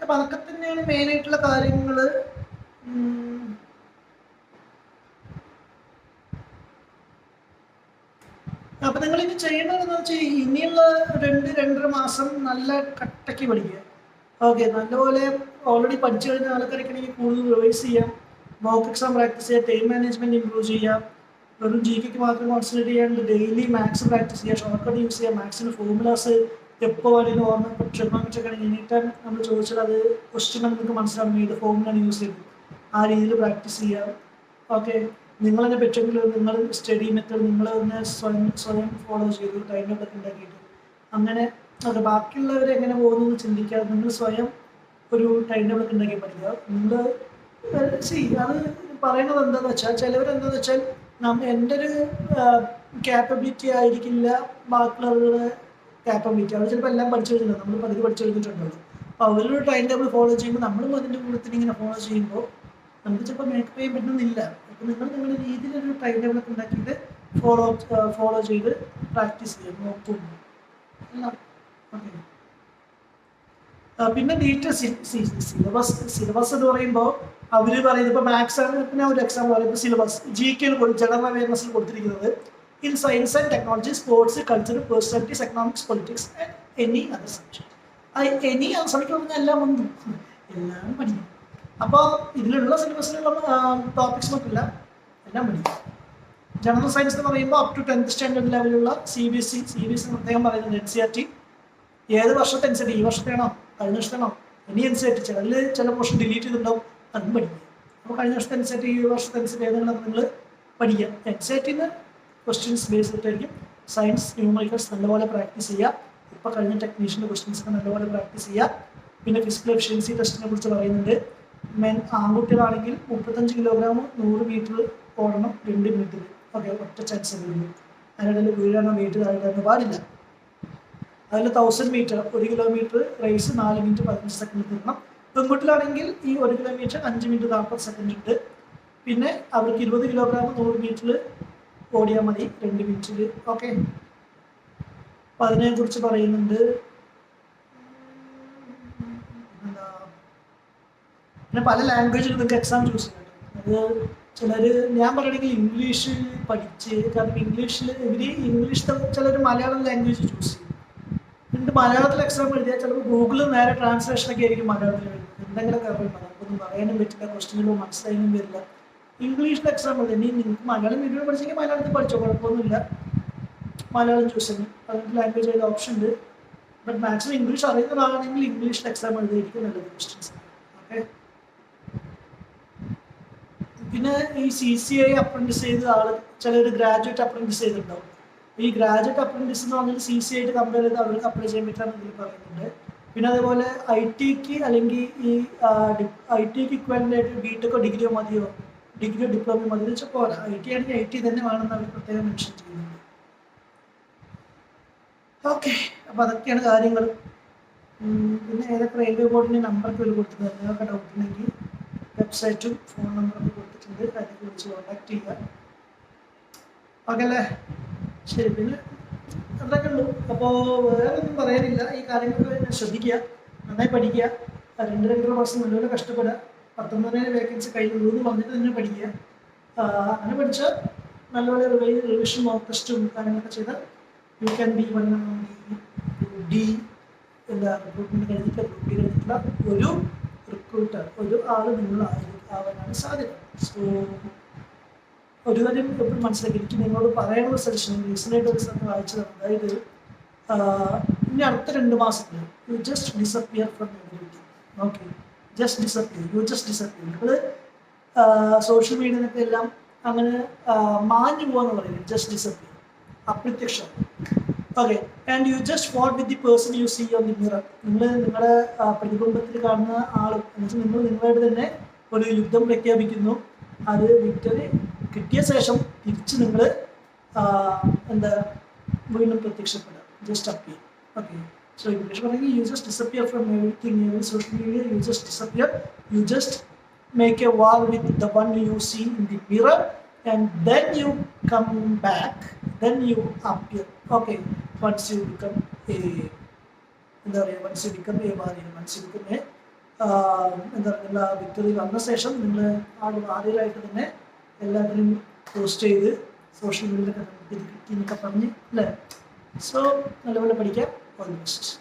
അപ്പം അതൊക്കെ തന്നെയാണ് മെയിൻ ആയിട്ടുള്ള കാര്യങ്ങൾ അപ്പൊ നിങ്ങൾ ഇനി ചെയ്യേണ്ടതെന്ന് വെച്ചാൽ ഇനിയുള്ള രണ്ട് രണ്ടര മാസം നല്ല കട്ടയ്ക്ക് പഠിക്കുക. ഓക്കെ നല്ലപോലെ ഓൾറെഡി പഠിച്ചു കഴിഞ്ഞ ആൾക്കാരൊക്കെ കൂടുതൽ റിവൈസ് ചെയ്യാം മോക്ക് എക്സാം പ്രാക്ടീസ് ചെയ്യുക ടൈം മാനേജ്മെന്റ് ഇംപ്രൂവ് ചെയ്യുക. വെറും ജി കെക്ക് മാത്രം കോൺസെൻട്രേറ്റ് ചെയ്യാണ്ട് ഡെയിലി മാത്സ് പ്രാക്ടീസ് ചെയ്യുക. ഷോർട്ട് കട്ട് യൂസ് ചെയ്യുക മാത്സിന് ഫോർമുലാസ് എപ്പോൾ വേണമെങ്കിലും ഓർമ്മ ട്രിഗണോമെട്രിക് ടൈം നമ്മൾ ചോദിച്ചാൽ അത് ക്വസ്റ്റ്യൻ നമുക്ക് മനസ്സിലാവും ഏത് ഫോമിലാണ് യൂസ് ചെയ്യുന്നത്? ആ രീതിയിൽ പ്രാക്ടീസ് ചെയ്യാം. ഓക്കെ നിങ്ങൾ തന്നെ പറ്റുമെങ്കിൽ നിങ്ങൾ സ്റ്റഡി മെത്തേഡ് നിങ്ങൾ തന്നെ സ്വയം സ്വയം ഫോളോ ചെയ്തു. ടൈം ടേബിളൊക്കെ ഉണ്ടാക്കിയിട്ട്. അങ്ങനെ അത് ബാക്കിയുള്ളവർ എങ്ങനെ പോകുന്നു എന്ന് ചിന്തിക്കാതെ നിങ്ങൾ സ്വയം ഒരു ടൈം ടേബിളൊക്കെ ഉണ്ടാക്കി പറ്റില്ല നിങ്ങൾ സി അത് പറയുന്നത് എന്താണെന്ന് വെച്ചാൽ ചിലവരെന്താണെന്ന് വെച്ചാൽ നമ്മ എന്റെ ഒരു ക്യാപ്പബിലിറ്റി ആയിരിക്കില്ല ബാക്കിയുള്ളവരുടെ ക്യാപ്പബിലിറ്റി അവർ ചിലപ്പോൾ എല്ലാം പഠിച്ചു കഴിഞ്ഞിട്ടുണ്ടാവും നമ്മൾ പകുതി പഠിച്ചു കഴിഞ്ഞിട്ടുണ്ടല്ലോ അപ്പോൾ ഒരു ടൈം ടേബിൾ ഫോളോ ചെയ്യുമ്പോൾ നമ്മളും അതിന്റെ കൂട്ടത്തിൽ ഇങ്ങനെ ഫോളോ ചെയ്യുമ്പോൾ നമുക്ക് ചിലപ്പോൾ മേക്കപ്പ് ചെയ്യാൻ പറ്റുന്നില്ല. അപ്പോൾ നിങ്ങൾ നിങ്ങളുടെ രീതിയിലൊരു ടൈം ടേബിൾ ഒക്കെ ഉണ്ടാക്കിയിട്ട് ഫോളോ ഫോളോ ചെയ്ത് പ്രാക്ടീസ് ചെയ്യാം. നോക്കും. പിന്നെ നീറ്റ് സിലബസ് സിലബസ് എന്ന് പറയുമ്പോൾ അവർ പറയുന്നത് ഇപ്പോൾ മാത്സ് ആണ് പിന്നെ ഒരു എക്സാം പറയുമ്പോൾ സിലബസ് ജി കെ ജനറൽ അവയർനെസ്സിൽ കൊടുത്തിരിക്കുന്നത്. In science and technology, sports, culture, personalities, economics, politics, and any other subject. Any subject പറഞ്ഞാൽ എല്ലാം വന്നു എല്ലാം പഠിക്കും. അപ്പോൾ ഇതിലുള്ള സിലബസിലുള്ള ടോപ്പിക്സ് നോക്കില്ല. എല്ലാം പഠിക്കും. ജനറൽ സയൻസ് എന്ന് പറയുമ്പോൾ up to tenth standard ലെവലുള്ള C B S C C B S C പ്രത്യേകം പറയുന്നത് എൻ സി ആർ ടി ഏത് വർഷത്തെ എൻ സി ആർ ടി ഈ വർഷത്തെയാണോ? കഴിഞ്ഞ വർഷത്തെയാണോ? ഇനി എൻ സി ആർ ടി ചിലതിൽ ചില പോർഷൻ ഡിലീറ്റ് ചെയ്തിട്ടുണ്ടാവും. അതും പഠിക്കുക അപ്പോൾ കഴിഞ്ഞ വർഷത്തെ എൻ സി ആർ ടി ഈ വർഷത്തെ എൻ സി ആർ ടി ഏതെങ്കിലും നിങ്ങൾ പഠിക്കുക എൻ സി ആർ ടിന്ന് ക്വസ്റ്റ്യൻസ് ബേസ് ചെയ്തിട്ടായിരിക്കും സയൻസ് ന്യൂമറിക്കൽസ് നല്ലപോലെ പ്രാക്ടീസ് ചെയ്യുക. ഇപ്പോൾ കഴിഞ്ഞ ടെക്നീഷ്യന്റെ ക്വസ്റ്റ്യൻസ് ഒക്കെ നല്ലപോലെ പ്രാക്ടീസ് ചെയ്യുക. പിന്നെ ഫിസിക്കൽ എഫിഷ്യൻസി ടെസ്റ്റിനെ കുറിച്ച് പറയുന്നുണ്ട്. മെൻ ആൺകുട്ടികളാണെങ്കിൽ മുപ്പത്തഞ്ച് കിലോഗ്രാം നൂറ് മീറ്റർ ഓടണം രണ്ട് മിനിറ്റിൽ ഓക്കെ ഒറ്റ ചാൻസ് ഉള്ളൂ. അതിനിടയിൽ വീഴാനോ വെയിറ്റ് താഴെ പാടില്ല. അതിൽ തൗസൻഡ് മീറ്റർ ഒരു കിലോമീറ്റർ റേസ് നാല് മിനിറ്റ് പതിനഞ്ച് സെക്കൻഡ് തീർക്കണം പെൺകുട്ടികളാണെങ്കിൽ ഈ ഒരു കിലോമീറ്റർ അഞ്ച് മിനിറ്റ് നാൽപ്പത് സെക്കൻഡ് ഉണ്ട് പിന്നെ അവർക്ക് ഇരുപത് കിലോഗ്രാം നൂറ് മീറ്ററിൽ ഓടിയാൽ മതി രണ്ട് മിനിറ്റിൽ ഓക്കെ അപ്പം അതിനെക്കുറിച്ച് പറയുന്നുണ്ട്. എന്താ പിന്നെ പല ലാംഗ്വേജിൽ നിങ്ങൾക്ക് എക്സാം ചൂസ് ചെയ്യാം ചിലർ ഞാൻ പറയണെങ്കിൽ ഇംഗ്ലീഷ് പഠിച്ച് കാരണം ഇംഗ്ലീഷിൽ ഇവർ ഇംഗ്ലീഷ് ചിലർ മലയാളം ലാംഗ്വേജ് ചൂസ് ചെയ്യും. എന്നിട്ട് മലയാളത്തിൽ എക്സാം എഴുതിയാൽ ചിലപ്പോൾ ഗൂഗിളിൽ നേരെ ട്രാൻസ്ലേഷനൊക്കെ ആയിരിക്കും മലയാളത്തിൽ എഴുതുന്നത് എന്തെങ്കിലും കാര്യം നമുക്കൊന്നും പറയാനും പറ്റില്ല ക്വസ്റ്റ്യനുകൾ മനസ്സിലായാലും വരില്ല. ഇംഗ്ലീഷിൽ എക്സാമ്പിൾ തന്നെ നിങ്ങൾക്ക് മലയാളം മീഡിയം പഠിച്ചെങ്കിൽ മലയാളത്തിൽ പഠിച്ചോ? കുഴപ്പമൊന്നുമില്ല. മലയാളം ചൂസ് ചെയ്യും അതിന്റെ ലാംഗ്വേജ് ചെയ്ത ഓപ്ഷൻ ഉണ്ട്. ബട്ട് മാക്സിമം ഇംഗ്ലീഷ് അറിയുന്നതാണെങ്കിൽ ഇംഗ്ലീഷിൽ എക്സാം എഴുതിയിരിക്കും നല്ലത് ക്വസ്റ്റ്യൻസ് ഓക്കെ പിന്നെ ഈ സി സി ഐ അപ്രന്റീസ് ചെയ്ത ആൾ ചിലർ ഗ്രാജുവേറ്റ് അപ്രന്റീസ് ചെയ്തിട്ടുണ്ടാവും. ഈ ഗ്രാജുവേറ്റ് അപ്രന്റീസ് എന്ന് പറഞ്ഞാൽ സി സി ആയിട്ട് കമ്പയർ ചെയ്ത് അവർക്ക് അപ്ലൈ ചെയ്യാൻ പറ്റാന്ന് പറയുന്നുണ്ട്. പിന്നെ അതേപോലെ ഐ ടിക്ക് അല്ലെങ്കിൽ ഈ ഐ ടിക്ക് ഇക്വലന്റ് ആയിട്ട് ബി ടെക്കോ ഡിഗ്രിയോ മതിയോ? ഡിഗ്രിയോ ഡിപ്ലോമയോ മതി വെച്ചാൽ പോരാ. ഐ ടി ആണെങ്കിൽ ഐ ടി തന്നെ വേണമെന്ന് അവർ പ്രത്യേകം മെൻഷൻ ചെയ്യുന്നുണ്ട്. ഓക്കെ അപ്പോൾ അതൊക്കെയാണ് കാര്യങ്ങൾ. പിന്നെ ഏതൊക്കെ റെയിൽവേ ബോർഡിന്റെ നമ്പറൊക്കെ ഒരു കൊടുത്തിട്ടുണ്ട്? നിങ്ങൾക്ക് ഡൗട്ട് ഉണ്ടെങ്കിൽ വെബ്സൈറ്റും ഫോൺ നമ്പറൊക്കെ കൊടുത്തിട്ടുണ്ട്. അതിനെ വിളിച്ച് കോൺടാക്ട് ചെയ്യുക ഓക്കെ അല്ലേ ശരി പിന്നെ അതൊക്കെ ഉള്ളൂ. അപ്പോൾ വേറെ ഒന്നും പറയാനില്ല. ഈ കാര്യങ്ങളൊക്കെ ശ്രദ്ധിക്കുക. നന്നായി പഠിക്കുക. രണ്ട് രണ്ടര മാസം നല്ലപോലെ കഷ്ടപ്പെടുക. പത്തൊമ്പതിനായിരം വേക്കൻസി കഴിഞ്ഞുള്ളൂ എന്ന് പറഞ്ഞിട്ട് തന്നെ പഠിക്കുക. അങ്ങനെ പഠിച്ചാൽ നല്ലപോലെ റിവിഷൻ മോക്ക് ടെസ്റ്റും കാര്യങ്ങളൊക്കെ ചെയ്താൽ you can be one D എന്താ റിക്രൂട്ട്മെന്റ് കഴിഞ്ഞിട്ട് കഴിഞ്ഞിട്ടുള്ള ഒരു റിക്രൂട്ടർ ഒരു ആൾ നിങ്ങൾ ആവാനാണ് സാധ്യത. സോ ഒരു കാര്യം എപ്പോഴും മനസ്സിലാക്കി എനിക്ക് നിങ്ങളോട് പറയാനുള്ള സജഷൻ റീസെന്റായിട്ട് ഒരു സ്ഥലത്ത് വായിച്ചതാണ്. അതായത് ഇനി അടുത്ത രണ്ട് മാസത്തിൽ you just disappear from everything okay just disappear you just disappear നിങ്ങൾ സോഷ്യൽ മീഡിയയിലൊക്കെ എല്ലാം അങ്ങനെ മാഞ്ഞു പോകാന്ന് പറയുന്നത് just disappear അപ്രത്യക്ഷം. Okay and you just for with the person you see on the mirror നിങ്ങൾ നിങ്ങളുടെ പ്രതികുടുംബത്തിൽ കാണുന്ന ആൾ എന്നുവെച്ചാൽ നിങ്ങൾ നിങ്ങളായിട്ട് തന്നെ ഒരു യുദ്ധം പ്രഖ്യാപിക്കുന്നു. അത് വിക്ടറി കിട്ടിയ ശേഷം തിരിച്ച് നിങ്ങൾ എന്താ വീണ്ടും പ്രത്യക്ഷപ്പെടുക. ജസ്റ്റ് അപ്പിയർ ഓക്കെ ഇംഗ്ലീഷ് പറയുന്നത് you just disappear from everything every social media you just disappear you just make a war with the one you see in the mirror and then you come back. Then you appear. Okay once you become a എന്താ പറയുക once you become a warrior once you become a എന്താ പറയുക victory വന്ന ശേഷം നിങ്ങൾ ആ വാരിയറായിട്ട് തന്നെ എല്ലാത്തിനും പോസ്റ്റ് ചെയ്ത് സോഷ്യൽ മീഡിയയിലൊക്കെ നമുക്ക് ഇത് കിട്ടി എന്നൊക്കെ പറഞ്ഞ് അല്ലേ? സോ നല്ലപോലെ പഠിക്കാം. convinced.